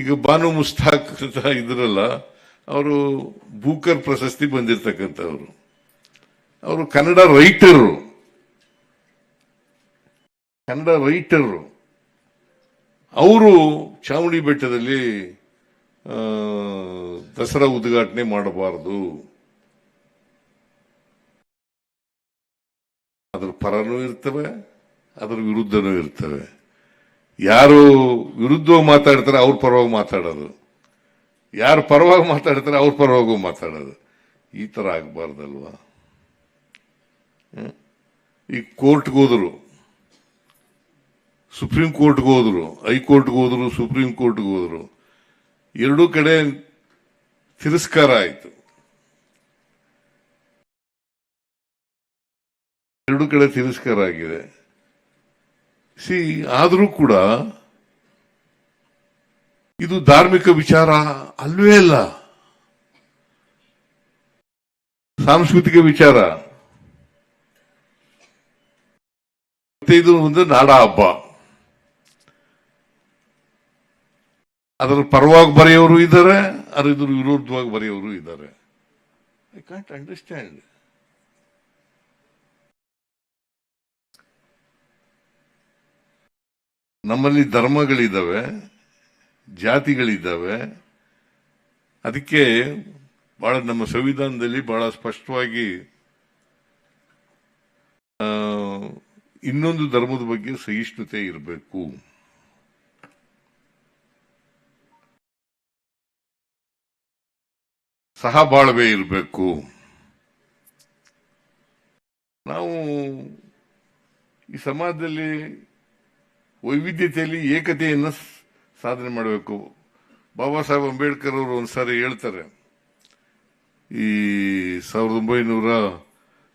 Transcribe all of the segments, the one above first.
ಈಗ ಬಾನು ಮುಸ್ತಾಕ್ ಅಂತ ಇದ್ರಲ್ಲ, ಅವರು ಬೂಕರ್ ಪ್ರಶಸ್ತಿ ಬಂದಿರತಕ್ಕಂಥವ್ರು. ಅವರು ಕನ್ನಡ ರೈಟರು ಕನ್ನಡ ರೈಟರು ಅವರು ಚಾಮುಂಡಿ ಬೆಟ್ಟದಲ್ಲಿ ದಸರಾ ಉದ್ಘಾಟನೆ ಮಾಡಬಾರದು. ಅದ್ರ ಪರನೂ ಇರ್ತವೆ, ಅದ್ರ ವಿರುದ್ಧನೂ ಇರ್ತವೆ. ಯಾರು ವಿರುದ್ಧವಾಗಿ ಮಾತಾಡ್ತಾರೆ ಅವ್ರ ಪರವಾಗಿ ಮಾತಾಡೋದು. ಯಾರು ಪರವಾಗಿ ಮಾತಾಡ್ತಾರೆ ಅವ್ರ ಪರವಾಗೂ ಮಾತಾಡೋದು. ಈ ಥರ ಆಗಬಾರ್ದಲ್ವ? ಈಗ ಕೋರ್ಟ್ಗೆ ಹೋದರು, ಸುಪ್ರೀಂ ಕೋರ್ಟ್ಗೆ ಹೋದರು, ಹೈಕೋರ್ಟ್ಗೆ ಹೋದರು, ಸುಪ್ರೀಂ ಕೋರ್ಟ್ಗೆ ಹೋದರು, ಎರಡೂ ಕಡೆ ತಿರಸ್ಕಾರ ಆಯಿತು. ಎರಡೂ ಕಡೆ ತಿರಸ್ಕಾರ ಆಗಿದೆ. ಸಿ, ಆದರೂ ಕೂಡ ಇದು ಧಾರ್ಮಿಕ ವಿಚಾರ ಅಲ್ವೇ ಅಲ್ಲ. ಸಾಂಸ್ಕೃತಿಕ ವಿಚಾರ. ಇದು ಒಂದು ನಾಡ ಹಬ್ಬ. ಅದರ ಪರವಾಗಿ ಬರೆಯವರು ಇದ್ದಾರೆ, ಅದರ ಇದ್ರ ವಿರೋಧವಾಗಿ ಬರೆಯೋರು ಇದ್ದಾರೆ. ಐ ಕಾಂಟ್ ಅಂಡರ್ಸ್ಟ್ಯಾಂಡ್ ನಮ್ಮಲ್ಲಿ ಧರ್ಮಗಳಿದ್ದಾವೆ ಜಾತಿಗಳಿದ್ದಾವೆ ಅದಕ್ಕೆ ಬಹಳ ನಮ್ಮ ಸಂವಿಧಾನದಲ್ಲಿ ಬಹಳ ಸ್ಪಷ್ಟವಾಗಿ ಇನ್ನೊಂದು ಧರ್ಮದ ಬಗ್ಗೆ ಸಹಿಷ್ಣುತೆ ಇರಬೇಕು. ಸಹಬಾಳ್ವೆ ಇರಬೇಕು. ನಾವು ಈ ಸಮಾಜದಲ್ಲಿ ವೈವಿಧ್ಯತೆಯಲ್ಲಿ ಏಕತೆಯನ್ನು ಸಾಧನೆ ಮಾಡಬೇಕು. ಬಾಬಾ ಸಾಹೇಬ್ ಅಂಬೇಡ್ಕರ್ ಅವರು ಒಂದ್ಸಾರಿ ಹೇಳ್ತಾರೆ. ಈ ಸಾವಿರದ ಒಂಬೈನೂರ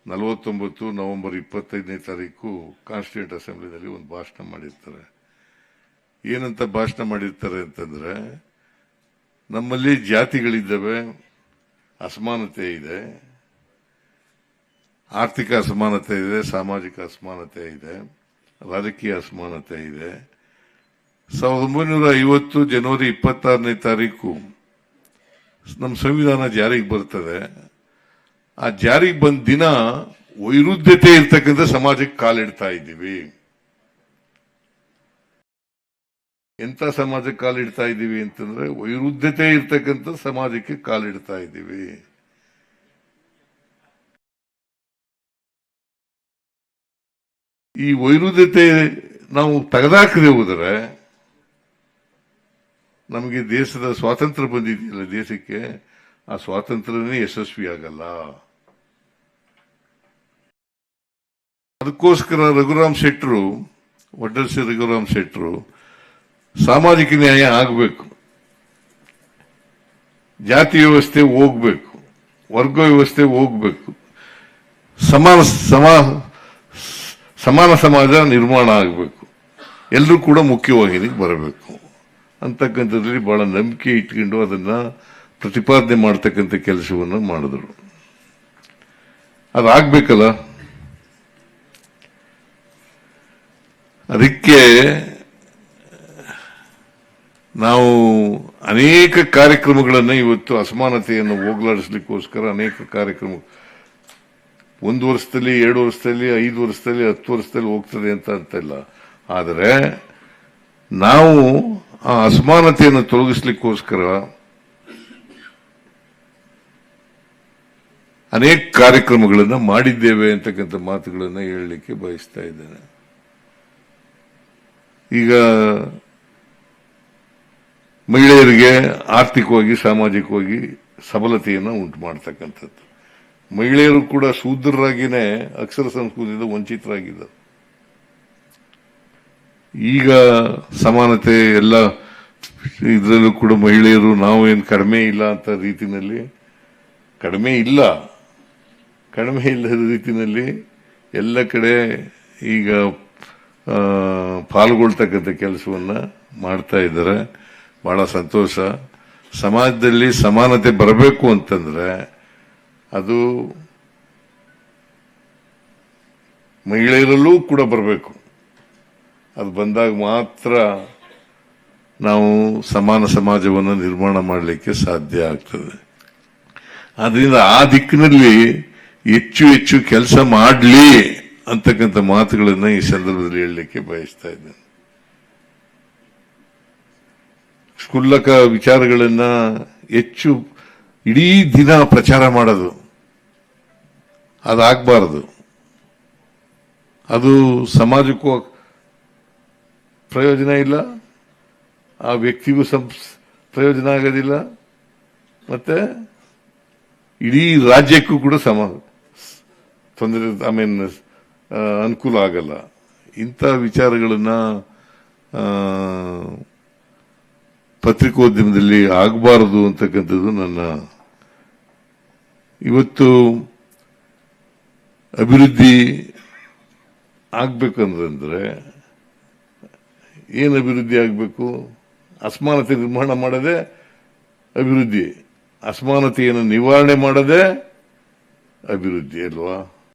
ನಲವತ್ತೊಂಬತ್ತು ನವೆಂಬರ್ ಇಪ್ಪತ್ತೈದನೇ ತಾರೀಕು ಕಾನ್ಸ್ಟಿಟ್ಯೂಂಟ್ ಅಸೆಂಬ್ಲಿನಲ್ಲಿ ಒಂದು ಭಾಷಣ ಮಾಡಿರ್ತಾರೆ. ಏನಂತ ಭಾಷಣ ಮಾಡಿರ್ತಾರೆ ಅಂತಂದ್ರೆ, ನಮ್ಮಲ್ಲಿ ಜಾತಿಗಳಿದ್ದಾವೆ, ಅಸಮಾನತೆ ಇದೆ, ಆರ್ಥಿಕ ಅಸಮಾನತೆ ಇದೆ, ಸಾಮಾಜಿಕ ಅಸಮಾನತೆ ಇದೆ. ರಾಜಕೀಯ ಅಸಮಾನತೆ ಇದೆ. ಸಾವಿರದ ಒಂಬೈನೂರ ಐವತ್ತು ಜನವರಿ ಇಪ್ಪತ್ತಾರನೇ ತಾರೀಕು ನಮ್ಮ ಸಂವಿಧಾನ ಜಾರಿಗೆ ಬರ್ತದೆ. ಆ ಜಾರಿಗೆ ಬಂದ ದಿನ ವೈರುಧ್ಯತೆ ಇರ್ತಕ್ಕಂಥ ಸಮಾಜಕ್ಕೆ ಕಾಲಿಡ್ತಾ ಇದ್ದೀವಿ. ಎಂತ ಸಮಾಜಕ್ಕೆ ಕಾಲಿಡ್ತಾ ಇದ್ದೀವಿ ಅಂತಂದ್ರೆ ವೈರುಧ್ಯತೆ ಇರ್ತಕ್ಕಂಥ ಸಮಾಜಕ್ಕೆ ಕಾಲಿಡ್ತಾ ಇದ್ದೀವಿ. ಈ ವೈರುಧ್ಯತೆ ನಾವು ತೆಗೆದಾಕದೆ ಹೋದರೆ ನಮಗೆ ದೇಶದ ಸ್ವಾತಂತ್ರ್ಯ ಬಂದಿದೆಯಲ್ಲ ದೇಶಕ್ಕೆ, ಆ ಸ್ವಾತಂತ್ರ್ಯನೇ ಯಶಸ್ವಿ ಆಗಲ್ಲ ಅದಕ್ಕೋಸ್ಕರ ರಘುರಾಮ್ ಶೆಟ್ಟರು ವಡ್ಡರ್ಸಿ ರಘುರಾಮ್ ಶೆಟ್ಟರು ಸಾಮಾಜಿಕ ನ್ಯಾಯ ಆಗಬೇಕು. ಜಾತಿ ವ್ಯವಸ್ಥೆ ಹೋಗ್ಬೇಕು. ವರ್ಗ ವ್ಯವಸ್ಥೆ ಹೋಗ್ಬೇಕು. ಸಮಾನ, ಸಮ ಸಮಾನ ಸಮಾಜ ನಿರ್ಮಾಣ ಆಗಬೇಕು. ಎಲ್ಲರೂ ಕೂಡ ಮುಖ್ಯವಾಹಿನಿಗೆ ಬರಬೇಕು. ಅಂತಕ್ಕಂಥದ್ರಲ್ಲಿ ಬಹಳ ನಂಬಿಕೆ ಇಟ್ಕೊಂಡು ಅದನ್ನ ಪ್ರತಿಪಾದನೆ ಮಾಡ್ತಕ್ಕಂಥ ಕೆಲಸವನ್ನು ಮಾಡಿದ್ರು. ಅದಾಗಬೇಕಲ್ಲ? ಅದಕ್ಕೆ ನಾವು ಅನೇಕ ಕಾರ್ಯಕ್ರಮಗಳನ್ನು ಇವತ್ತು ಅಸಮಾನತೆಯನ್ನು ಹೋಗಲಾಡಿಸ್ಲಿಕ್ಕೋಸ್ಕರ ಅನೇಕ ಕಾರ್ಯಕ್ರಮ ಒಂದು ವರ್ಷದಲ್ಲಿ, ಎರಡು ವರ್ಷದಲ್ಲಿ, ಐದು ವರ್ಷದಲ್ಲಿ, ಹತ್ತು ವರ್ಷದಲ್ಲಿ ಹೋಗ್ತದೆ ಅಂತ ಅಂತಿಲ್ಲ. ಆದರೆ, ನಾವು ಆ ಅಸಮಾನತೆಯನ್ನು ತೊಲಗಿಸ್ಲಿಕ್ಕೋಸ್ಕರ ಅನೇಕ ಕಾರ್ಯಕ್ರಮಗಳನ್ನು ಮಾಡಿದ್ದೇವೆ ಅಂತಕ್ಕಂಥ ಮಾತುಗಳನ್ನು ಹೇಳಲಿಕ್ಕೆ ಬಯಸ್ತಾ ಇದ್ದೇನೆ. ಈಗ ಮಹಿಳೆಯರಿಗೆ ಆರ್ಥಿಕವಾಗಿ, ಸಾಮಾಜಿಕವಾಗಿ ಸಬಲತೆಯನ್ನು ಉಂಟು ಮಾಡ್ತಕ್ಕಂಥದ್ದು. ಮಹಿಳೆಯರು ಕೂಡ ಶೂದ್ರರಾಗಿನೇ ಅಕ್ಷರ ಸಂಸ್ಕೃತಿಯಿಂದ ವಂಚಿತರಾಗಿದ್ದರು. ಈಗ ಸಮಾನತೆ ಎಲ್ಲ ಇದರಲ್ಲೂ ಕೂಡ ಮಹಿಳೆಯರು ನಾವು ಏನು ಕಡಿಮೆ ಇಲ್ಲ ಅಂತ ರೀತಿನಲ್ಲಿ, ಕಡಿಮೆ ಇಲ್ಲ, ಕಡಿಮೆ ಇಲ್ಲದ ರೀತಿನಲ್ಲಿ ಎಲ್ಲ ಕಡೆ ಈಗ ಪಾಲ್ಗೊಳ್ತಕ್ಕಂಥ ಕೆಲಸವನ್ನು ಮಾಡ್ತಾ ಇದ್ದಾರೆ. ಭಾಳ ಸಂತೋಷ. ಸಮಾಜದಲ್ಲಿ ಸಮಾನತೆ ಬರಬೇಕು ಅಂತಂದ್ರೆ ಅದು ಮಹಿಳೆಯರಲ್ಲೂ ಕೂಡ ಬರಬೇಕು. ಅದು ಬಂದಾಗ ಮಾತ್ರ ನಾವು ಸಮಾನ ಸಮಾಜವನ್ನು ನಿರ್ಮಾಣ ಮಾಡಲಿಕ್ಕೆ ಸಾಧ್ಯ ಆಗ್ತದೆ. ಆದ್ರಿಂದ ಆ ದಿಕ್ಕಿನಲ್ಲಿ ಹೆಚ್ಚು ಹೆಚ್ಚು ಕೆಲಸ ಮಾಡಲಿ ಅಂತಕ್ಕಂಥ ಮಾತುಗಳನ್ನು ಈ ಸಂದರ್ಭದಲ್ಲಿ ಹೇಳಲಿಕ್ಕೆ ಬಯಸ್ತಾ ಇದ್ದೇನೆ. ಸ್ಕುಲ್ಲಕ ವಿಚಾರಗಳನ್ನು ಹೆಚ್ಚು ಇಡೀ ದಿನ ಪ್ರಚಾರ ಮಾಡೋದು. ಅದಾಗಬಾರದು. ಅದು ಸಮಾಜಕ್ಕೂ ಪ್ರಯೋಜನ ಇಲ್ಲ. ಆ ವ್ಯಕ್ತಿಗೂ ಪ್ರಯೋಜನ ಆಗೋದಿಲ್ಲ. ಮತ್ತೆ ಇಡೀ ರಾಜ್ಯಕ್ಕೂ ಕೂಡ ಸಮ, ತೊಂದರೆ ಐ ಮೀನ್ ಅನುಕೂಲ ಆಗಲ್ಲ. ಇಂಥ ವಿಚಾರಗಳನ್ನು ಪತ್ರಿಕೋದ್ಯಮದಲ್ಲಿ ಆಗಬಾರದು ಅಂತಕ್ಕಂಥದ್ದು ನನ್ನ ಇವತ್ತು ಅಭಿವೃದ್ಧಿ ಆಗ್ಬೇಕಂದ್ರೆ ಏನು ಅಭಿವೃದ್ಧಿ ಆಗಬೇಕು? ಅಸಮಾನತೆ ನಿರ್ಮಾಣ ಮಾಡದೆ ಅಭಿವೃದ್ಧಿ. ಅಸಮಾನತೆಯನ್ನು ನಿವಾರಣೆ ಮಾಡದೆ ಅಭಿವೃದ್ಧಿ, ಅಲ್ವಾ?